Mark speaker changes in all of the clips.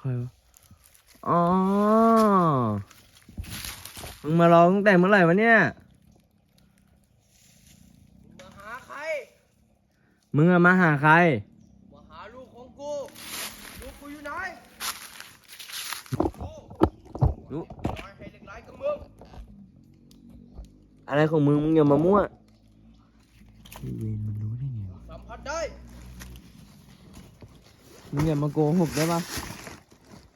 Speaker 1: ใครวะอ๋อ มึงมารอตั้งแต่เมื่อไหร่วะเนี่ย
Speaker 2: มาหาใคร
Speaker 1: มึงอะมาหาใคร
Speaker 2: มาหาลูกของกู ลูกกูอยู่ไหนกู
Speaker 1: ลูก
Speaker 2: ร้อยให้เล็กไรกับมึง
Speaker 1: อะไรของมึง มึงอย่ามามั่วไอ้เวนมันรู้ได้ไงวะ
Speaker 2: สัมผัสได้
Speaker 1: มึงอย่ามาโกหกได้ปะ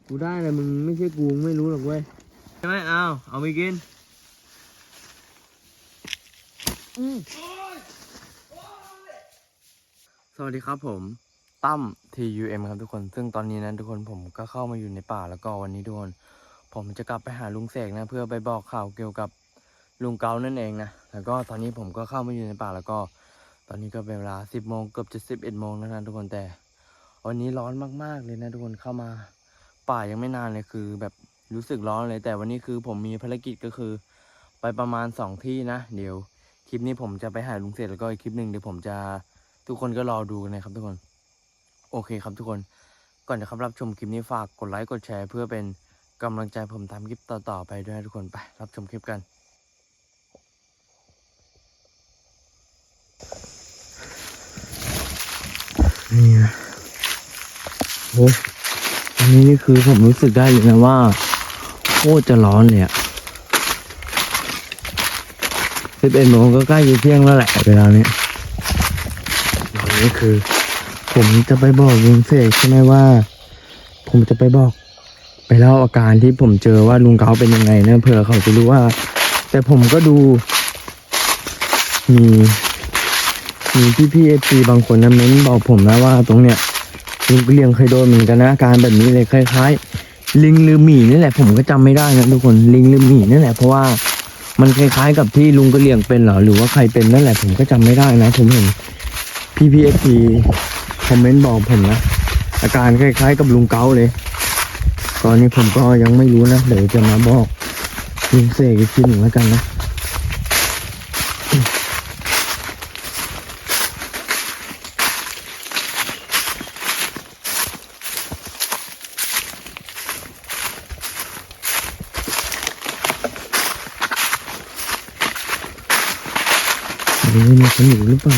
Speaker 1: กูได้เลยมึงไม่ใช่กูมึงไม่รู้หรอกเว้ยใช่ไหมเอาเอาไปกินสวัสดีครับผมตั้ม TUM ครับทุกคน ซึ่งตอนนี้นะทุกคนผมก็เข้ามาอยู่ในป่าแล้วก็วันนี้ทุกคน ผมจะกลับไปหาลุงเสกนะ เพื่อไปบอกข่าวเกี่ยวกับลุงเกานั่นเองนะ แล้วก็ตอนนี้ผมก็เข้ามาอยู่ในป่าแล้วก็ ตอนนี้ก็เป็นเวลา 10โมงเกือบจะ11โมงแล้วนะทุกคนแต่ วันนี้ร้อนมากๆเลยนะทุกคนเข้ามา ป่ายังไม่นานเลยคือแบบรู้สึกร้อนเลย แต่วันนี้คือผมมีภารกิจก็คือ ไปประมาณสองที่นะ เดี๋ยวคลิปนี้ผมจะไปหาลุงเสร็จแล้วก็อีกคลิปหนึ่งเดี๋ยวผมจะทุกคนก็รอดูกันนะครับทุกคน โอเคครับทุกคน ก่อนจะครับรับชมคลิปนี้ฝากกดไลค์กดแชร์ เพื่อเป็นกำลังใจผมทำคลิปต่อๆไปด้วยนะทุกคนไปรับชมคลิปกัน นี่นะโอ้ อันนี้นี่คือผมรู้สึกได้เลยนะว่าโคตรจะร้อนเลยอะสิบเอ็ดโมงก็ใกล้จะเที่ยงแล้วแหละเวลานี้ตอนนี้คือ ผมจะไปบอกลุงเสกใช่ไหมว่า ผมจะไปบอก ไปเล่าอาการที่ผมเจอว่าลุงเขาเป็นยังไงนะเผื่อเขาจะรู้ว่า แต่ผมก็ดู มีมีพี่พี่เอฟีบางคนนะเม้นบอกผมนะว่าตรงเนี้ย ลุงเลียงเคยโดนเหมือนกันนะอาการแบบนี้เลยคล้ายๆ ลิงหรือหมีนี่แหละ ผมก็จำไม่ได้นะทุกคนลิงหรือหมีนี่แหละเพราะว่ามันคล้ายๆกับที่ลุงกระเลียงเป็นเหรอหรือว่าใครเป็นนั่นแหละผมก็จำไม่ได้นะ ผมเห็นพี่พีเอฟีคอมเมนต์บอกผมนะอาการคล้ายๆ กับลุงเกาเลย ตอนนี้ผมก็ยังไม่รู้นะเดี๋ยวจะมาบอกลุงเสกอีกทีหนึ่งแล้วกันนะ หรือมีคน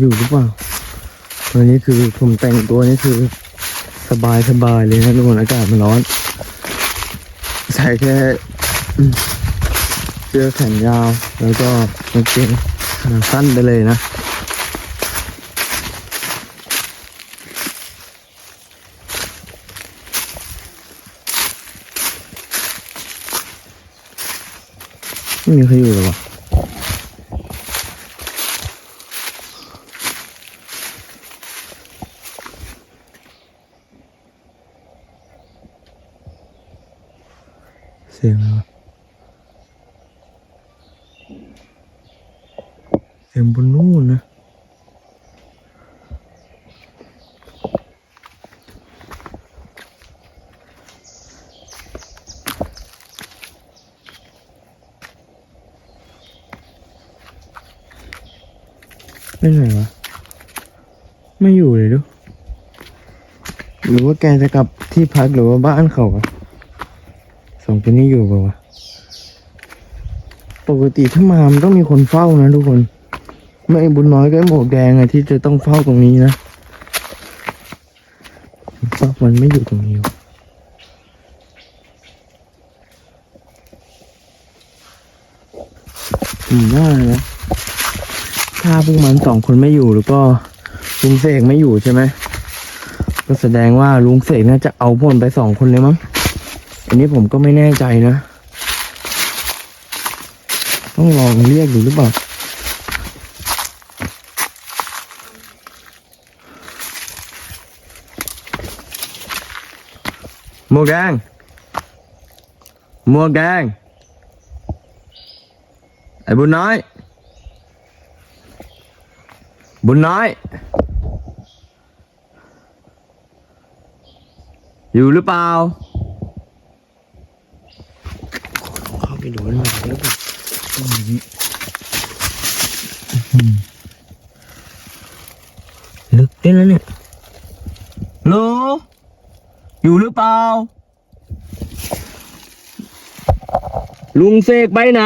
Speaker 1: อยู่หรือ วันนี้คือผมแต่งตัวนี่คือสบายสบายเลยนะทุกคนอากาศมันร้อน ใส่แค่เสื้อแขนยาว แล้วก็กางเกงขาสั้นไปเลยนะไม่มีใครอยู่หรอ เสียงอะไรเสียงบนนู่นนะไม่ไหนวะ ไม่อยู่เลยดู หรือว่าแกจะกลับที่พักหรือว่าบ้านเขาอะ ตัวนี้อยู่เปล่าวะปกติถ้ามามันต้องมีคนเฝ้านะทุกคน ไม่บุญน้อยก็หมวกแดงอะที่จะต้องเฝ้าตรงนี้นะฟอกมันไม่อยู่ตรงนี้วะผมว่านะถ้าพวกมันสองคนไม่อยู่แล้วก็ลุงเสกไม่อยู่ใช่ไหมก็แสดงว่าลุงเสกน่าจะเอาพวกมันไปสองคนเลยมั้ง อันนี้ผมก็ไม่แน่ใจนะ ต้องลองเรียกดูหรือเปล่าโมแกงหมัวกแดงไอ้บุญน้อย บุญน้อย อยู่หรือเปล่า เข้าไปดูหน่อยแล้วกันลึกได้แล้วเนี่ยโลอยู่หรือเปล่า ลุงเสกไปไหน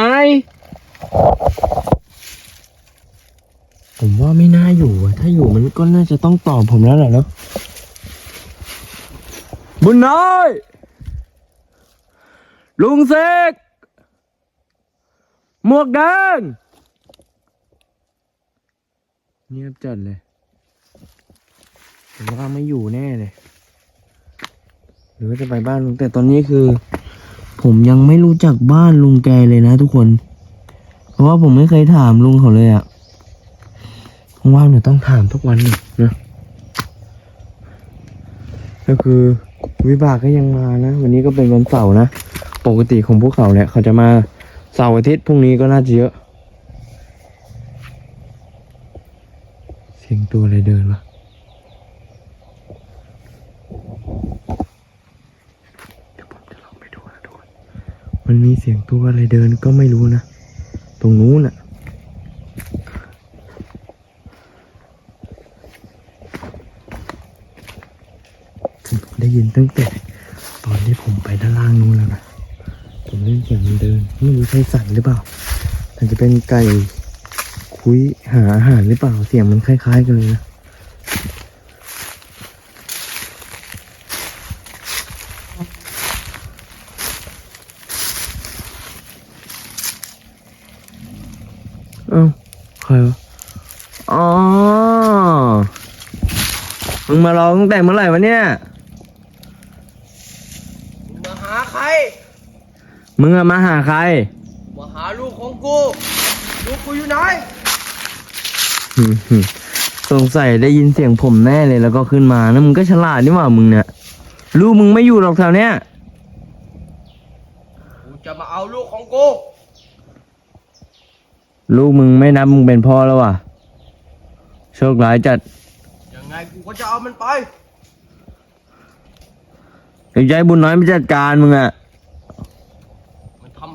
Speaker 1: ผมว่าไม่น่าอยู่อะถ้าอยู่มันก็น่าจะต้องตอบผมแล้วแหละเนาะบุญน้อย ลุงเสก หมวกแดงเงียบจัดเลยผมว่าไม่อยู่แน่เลย หรือว่าจะไปบ้านลุงแต่ตอนนี้คือ ผมยังไม่รู้จักบ้านลุงแกเลยนะทุกคน เพราะว่าผมไม่เคยถามลุงเขาเลยอะว่างๆเนี่ยต้องถามทุกวันหนึ่งนะก็คือวิบากก็ยังมานะ วันนี้ก็เป็นวันเสาร์นะ ปกติของพวกเขาเนี่ยเขาจะมา สาร์อาทิตย์พรุ่งนี้ก็น่าจะเยอะ เสียงตัวอะไรเดินวะเดี๋ยวผมจะลองไปดูนะดูมันมีเสียงตัวอะไรเดินก็ไม่รู้นะ ตรงนู้นน่ะได้ยินตั้งแต่ตอนที่ผมไปด้านล่างนู้นแล้วนะ ผมได้ยินเสียงมันเดินไม่รู้ใช่สัตว์หรือเปล่าอาจจะเป็นไก่คุยหาอาหารหรือเปล่าเสียงมันคล้าย ๆ กันเลยนะเอ้าใครวะอ๋อมึงมารองตั้งแต่เมื่อไหร่วะเนี่ย
Speaker 2: มึงมาหาใคร
Speaker 1: มึงอะมาหาใคร
Speaker 2: มาหาลูกของกู ลูกกูอยู่ไหน
Speaker 1: อืมหืมสงสัยได้ยินเสียงผมแน่เลยแล้วก็ขึ้นมานะมึงก็ฉลาดนี่หว่ามึงเนี่ย ลูกมึงไม่อยู่หรอกแถวเนี้ย
Speaker 2: กูจะมาเอาลูกของกู
Speaker 1: ลูกมึงไม่นับมึงเป็นพ่อแล้วว่ะ โชคร้ายจัด
Speaker 2: ยังไงกูก็จะเอามันไป
Speaker 1: เด็กใจบุญน้อยไม่จัดการมึงอะ
Speaker 2: มันทำ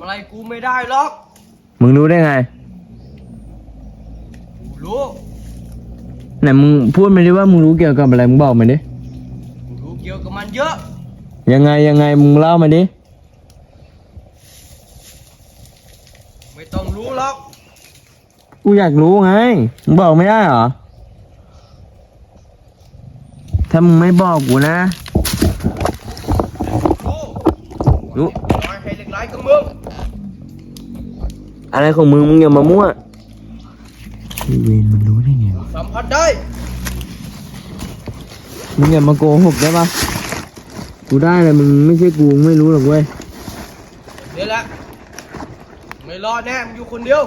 Speaker 2: อะไรกูไม่ได้หรอก
Speaker 1: มึงรู้ได้ไง
Speaker 2: กูรู้
Speaker 1: ไหนมึงพูดมาดิว่ามึงรู้เกี่ยวกับอะไรมึงบอกมาดิ
Speaker 2: กูรู้เกี่ยวกับมันเยอะ
Speaker 1: ยังไงยังไงมึงเล่ามาดิ
Speaker 2: ไม่ต้องรู้หรอก
Speaker 1: กูอยากรู้ไง มึงบอกไม่ได้เหรอ ถ้ามึงไม่บอกกูนะ
Speaker 2: รู้
Speaker 1: รู้
Speaker 2: น้อยให้เล็กไรกับมึง
Speaker 1: อะไรของมึงมึงอย่ามามั่วพี่เวนมันรู้ได้ไงวะ
Speaker 2: สัมผัสได้
Speaker 1: มึงอย่ามาโกหกได้ปะกูได้เลยมึงไม่ใช่กูมึงไม่รู้หรอกเว้ย
Speaker 2: นี่แหละไม่รอดแน่มึงอยู่คนเดียว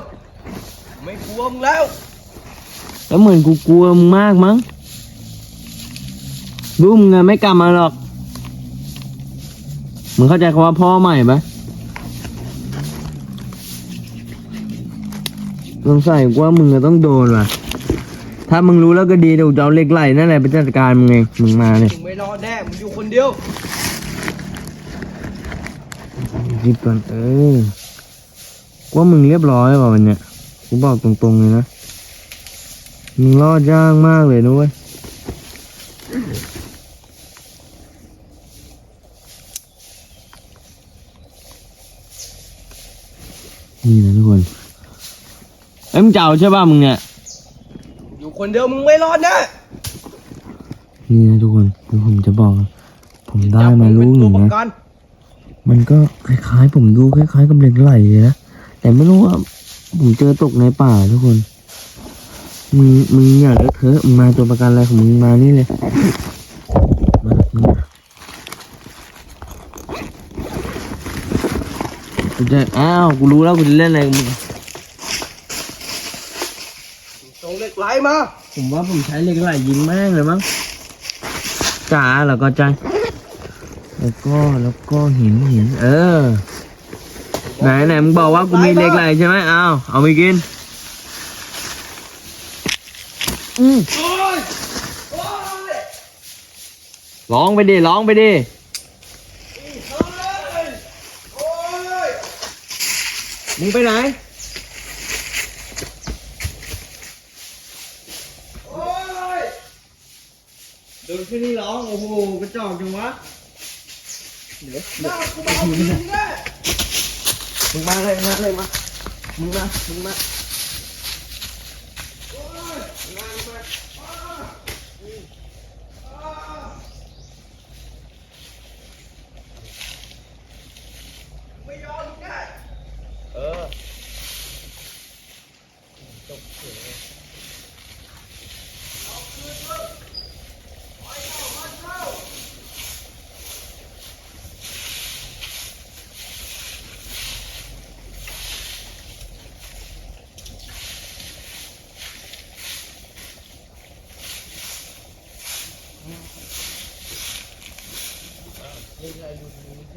Speaker 2: ไม่กลัวมึงแล้ว
Speaker 1: แล้วเหมือนกูกลัวมึงมากมั้งรู้มึงอะไม่กลับมาหรอกมึงเข้าใจคำว่าพ่อใหม่ปะ สงสัยว่ามึงจะต้องโดนว่ะ ถ้ามึงรู้แล้วก็ดีเดี๋ยวจะเอาเหล็กไหลนั่นแหละไปจัดการมึงเองมึงมาเนี่ย
Speaker 2: มึงไม่รอดแน่มึงอยู่คนเดียว
Speaker 1: คิดก่อนเออว่ามึงเรียบร้อยป่ะวันเนี้ยกูบอกตรงๆเลยนะ มึงรอดยากมากเลยนะเว้ยนี่นะทุกคนเอ้ยมึงเจ้าใช่ป่ะมึงเนี่ย
Speaker 2: อยู่คนเดียวมึงไม่รอดแน่
Speaker 1: นี่นะทุกคนเดี๋ยวผมจะบอกนะผมได้มาลูกหนึ่ง
Speaker 2: จับมึ
Speaker 1: นะ
Speaker 2: เป็นตัวประกัน
Speaker 1: มันก็คล้ายๆ ผมดูคล้ายๆกับเหล็กไหลเลยนะ แต่ไม่รู้ว่า ผมเจอตกในป่าทุกคน มึงมึงอย่าเลอะเทอะมึงมาตัวประกันอะไรของมึงมานี่เลยมามึงมากูจะอ้าวกูรู้แล้วกูจะเล่นอะไรกับมึง
Speaker 2: ส่งเหล็กไหลมา
Speaker 1: ผมว่าผมใช้เหล็กไหลยิงแม่งเลยมั้งจ๋าแล้วก็ใจ แล้วก็แล้วก็หินหิน เออ ไหนไหนมึงบอกว่ากูมีเหล็กไหลใช่ไหมเอาเอาไปกิน อืม
Speaker 2: โอ้ยโอ้ย
Speaker 1: ร้องไปดิร้องไปดิ
Speaker 2: เฮ้ยโอ้ย
Speaker 1: มึงไปไหน
Speaker 2: โอ้ย
Speaker 1: เดินขึ้นนี่ร้องโอ้โหกระจอกจังวะ
Speaker 2: หน้ากูเบาจริงแน่
Speaker 1: มึงมาเลยมาเลยมามึงมามึงมา
Speaker 2: โอ้ยงานไปอ้าอืมอ้าไม่ยอมแน่
Speaker 1: เออ
Speaker 2: นี่ใคร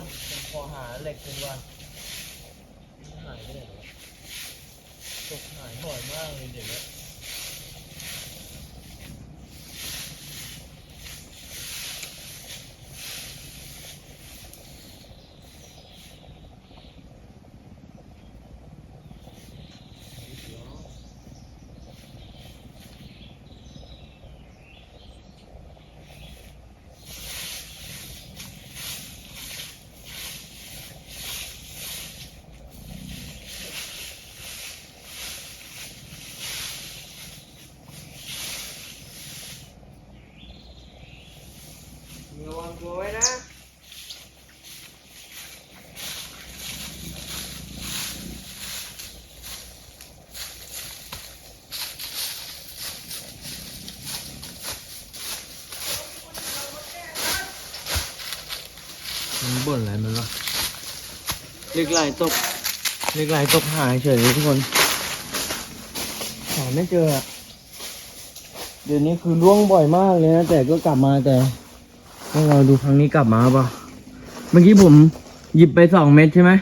Speaker 2: อนผมขอหาเหล็กกันก่อนมันหายไปไหนวะตกหายบ่อยมากเลยเดี๋ยวนี้ มึง
Speaker 1: บ่นอะไรมันวะเหล็กไหลตกเหล็กไหลตกหายเฉยเลยทุกคนหาไม่เจออะเดี๋ยวนี้คือล่วงบ่อยมากเลยนะแต่ก็กลับมาแต่ต้องเราดูครั้งนี้กลับมาเปล่ะเมื่อกี้ผมหยิบไปสองเม็ดใช่ไหม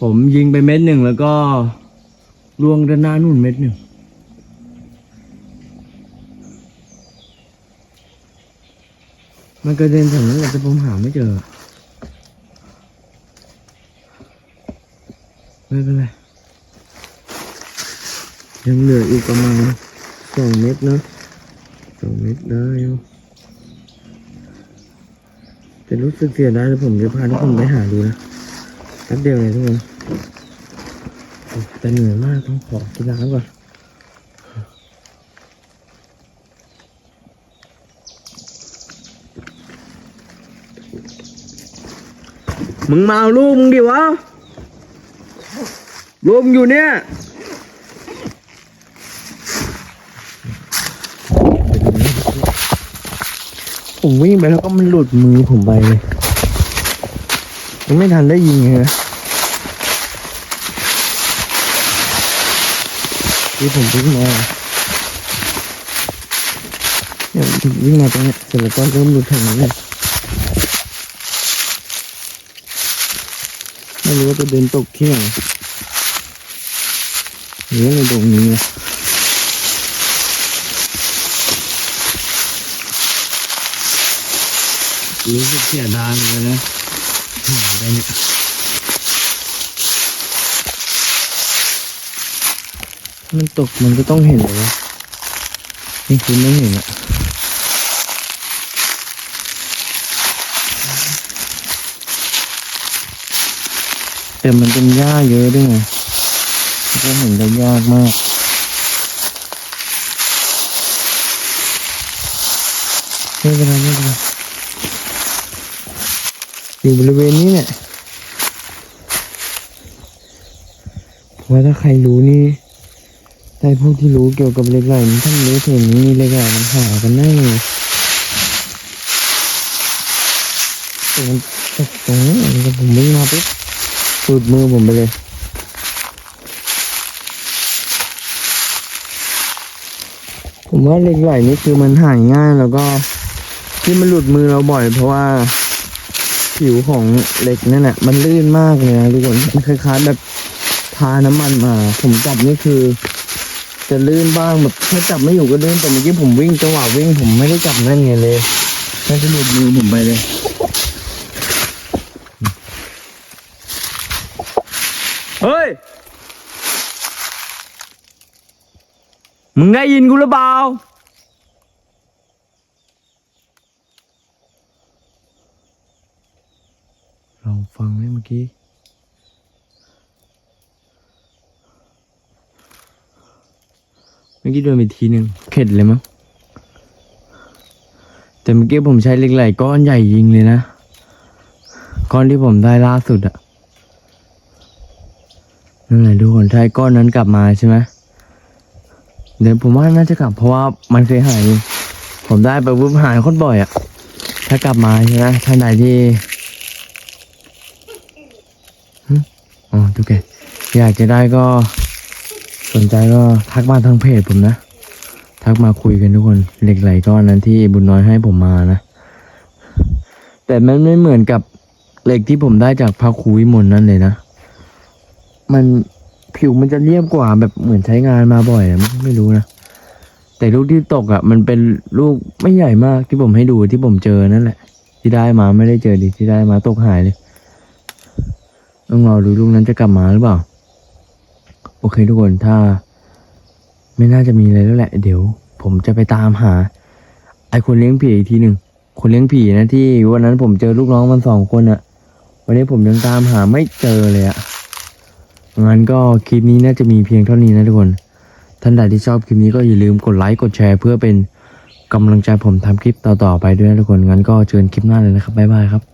Speaker 1: ผมยิงไปเม็ดหนึ่งแล้วก็ล่วงด้านหน้านู่นเม็ดหนึ่งมันกระเด็นถึงนั้นแหละแต่ผมหาไม่เจอ ไม่เป็นไรยังเหลืออีกประมาณสองเม็ดนะสองเม็ดได้อยู่แต่รู้สึกเสียดายแล้วผมจะพาทุกคนไปหาดูนะแป๊บเดียวเลยทุกคนแต่เหนื่อยมากต้องขอกินน้ำก่อนมึงมาเอาลูกมึงดิวะ รวมอยู่เนี่ยผมวิ่งไปแล้วก็มันหลุดมือผมไปเลยยังไม่ทันได้ยิงเลยนะที่ผมวิ่งมาเนี่ยวิ่งมาตรงเนี้ยเสร็จแล้วก็เริ่มหลุดทางนั้เลยไม่รู้ว่าจะเดินตกที่ไหน หรือในตรงนี้นะรู้สึกเสียดายเหมือนกันนะหายไปเนี่ยมันตกมันก็ต้องเห็นเลยวะนี่คือไม่เห็นอะแต่มันเป็นหญ้าเยอะด้วยไง ก็เห็นได้ยากมากไม่เป็นไรไม่เป็นไรอยู่บริเวณนี้เนี่ยเพราะว่าถ้าใครรู้นี่ได้พวกที่รู้เกี่ยวกับเล็กไหลนี่ท่านรู้ถึงนี้เล็กไหลมันหากันแน่เลยแต่มันตกตรงนี้แต่ผมวิ่งมาปุ๊บสูดมือผมไปเลย ผมว่าเหล็กไหลนี่คือมันหายง่ายแล้วก็ที่มันหลุดมือเราบ่อย เพราะว่าผิวของเหล็กนั่นแหละมันลื่นมากเลยนะทุกคนมันคล้ายๆแบบทาน้ำมันมา ผมจับนี่คือ จะลื่นบ้างแบบถ้าจับไม่อยู่ก็ลื่นแต่เมื่อกี้ผมวิ่งจังหวะวิ่งผมไม่ได้จับแน่นไงเลยน่าจะหลุดมือผมไปเลยเฮ้ย มึงได้ยินกูหรือเปล่า ลองฟังให้เมื่อกี้ เมื่อกี้โดนไปทีหนึ่งเข็ดเลยมั้ง แต่เมื่อกี้ผมใช้เหล็กไหลก้อนใหญ่ยิงเลยนะ ก้อนที่ผมได้ล่าสุดอะนั่นแหละทุกคนถ้าไอ้ก้อนนั้นกลับมาใช่ไหม เดี๋ยวผมว่าน่าจะกลับเพราะว่ามันเคยหาย ผมได้ไปปุ๊บหายคตรบ่อยอะถ้ากลับมาใช่ไหมท่านใดที่อ๋อทุกแกอยากจะได้ก็สนใจก็ทักมาทางเพจผมนะ ทักมาคุยกันทุกคนเหล็กไหลก้อนนั้นที่บุญน้อยให้ผมมานะ แต่มันไม่เหมือนกับเหล็กที่ผมได้จากพระครูวิมลนั่นเลยนะ มัน ผิวมันจะเรียบกว่าแบบเหมือนใช้งานมาบ่อยอะไม่ไม่รู้นะ แต่ลูกที่ตกอะ่ะมันเป็นลูกไม่ใหญ่มากที่ผมให้ดูที่ผมเจอนั่นแหละ ที่ได้มาไม่ได้เจอดิที่ได้มาตกหายเลยต้องรอดูลูกนั้นจะกลับมาหรือเปล่า โอเคทุกคนถ้า ไม่น่าจะมีอะไรแล้วแหละ เดี๋ยว ผมจะไปตามหา ไอ้คนเลี้ยงผีอีกทีหนึ่งคนเลี้ยงผีนะที่วันนั้นผมเจอลูกน้องมันสองคนอะวันนี้ผมยังตามหาไม่เจอเลยอะ งั้นก็คลิปนี้น่าจะมีเพียงเท่านี้นะทุกคน ท่านใดที่ชอบคลิปนี้ก็อย่าลืมกดไลค์กดแชร์เพื่อเป็นกำลังใจผมทำคลิปต่อๆไปด้วยนะทุกคน งั้นก็เจอกันคลิปหน้าเลยนะครับบ๊ายบายครับ